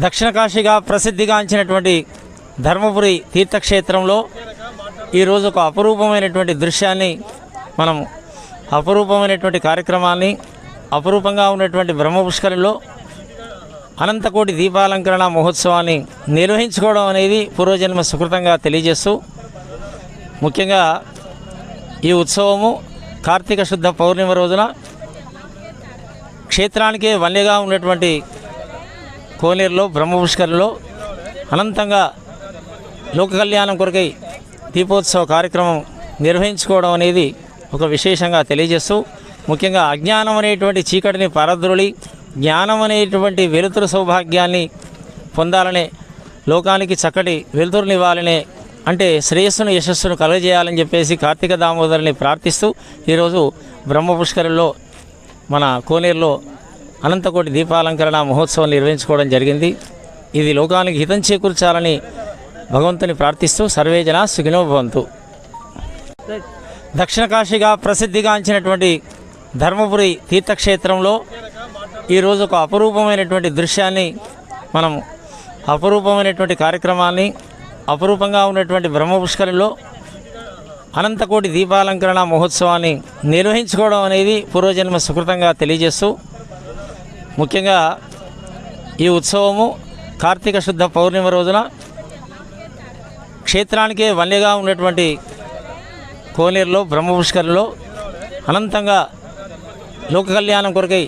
దక్షిణ కాశీగా ప్రసిద్ధిగాంచినటువంటి ధర్మపురి తీర్థక్షేత్రంలో ఈరోజు ఒక అపురూపమైనటువంటి దృశ్యాన్ని మనం అపురూపమైనటువంటి కార్యక్రమాన్ని అపురూపంగా ఉన్నటువంటి బ్రహ్మపుష్కరిలో అనంతకోటి దీపాలంకరణ మహోత్సవాన్ని నిర్వహించుకోవడం అనేది పూర్వజన్మ సుకృతంగా తెలియజేస్తూ ముఖ్యంగా ఈ ఉత్సవము కార్తీక శుద్ధ పౌర్ణిమ రోజున క్షేత్రానికే వన్యగా ఉన్నటువంటి కోనేరులో బ్రహ్మపుష్కరిలో అనంతంగా లోక కళ్యాణం కొరకై దీపోత్సవ కార్యక్రమం నిర్వహించుకోవడం అనేది ఒక విశేషంగా తెలియజేస్తూ ముఖ్యంగా అజ్ఞానం అనేటువంటి చీకటిని పరద్రులి జ్ఞానం అనేటువంటి వెలుతురు సౌభాగ్యాన్ని పొందాలనే లోకానికి చక్కటి వెలుతురునివ్వాలనే అంటే శ్రేయస్సును యశస్సును కలుగజేయాలని చెప్పేసి కార్తీక దామోదరుని ప్రార్థిస్తూ ఈరోజు బ్రహ్మపుష్కరుల్లో మన కోనేరులో అనంతకోటి దీపాలంకరణ మహోత్సవం నిర్వహించుకోవడం జరిగింది. ఇది లోకానికి హితం చేకూర్చాలని భగవంతుని ప్రార్థిస్తూ సర్వేజన సుఖినో భవంతు. దక్షిణ కాశీగా ప్రసిద్ధిగాంచినటువంటి ధర్మపురి తీర్థక్షేత్రంలో ఈరోజు ఒక అపురూపమైనటువంటి దృశ్యాన్ని మనం అపురూపమైనటువంటి కార్యక్రమాన్ని అపురూపంగా ఉన్నటువంటి బ్రహ్మపుష్కరిలో అనంతకోటి దీపాలంకరణ మహోత్సవాన్ని నిర్వహించుకోవడం అనేది పూర్వజన్మ సుకృతంగా తెలియజేస్తూ ముఖ్యంగా ఈ ఉత్సవము కార్తీక శుద్ధ పౌర్ణిమ రోజున క్షేత్రానికే వన్యగా ఉన్నటువంటి కోనేరులో బ్రహ్మపుష్కరంలో అనంతంగా లోక కళ్యాణం కొరకై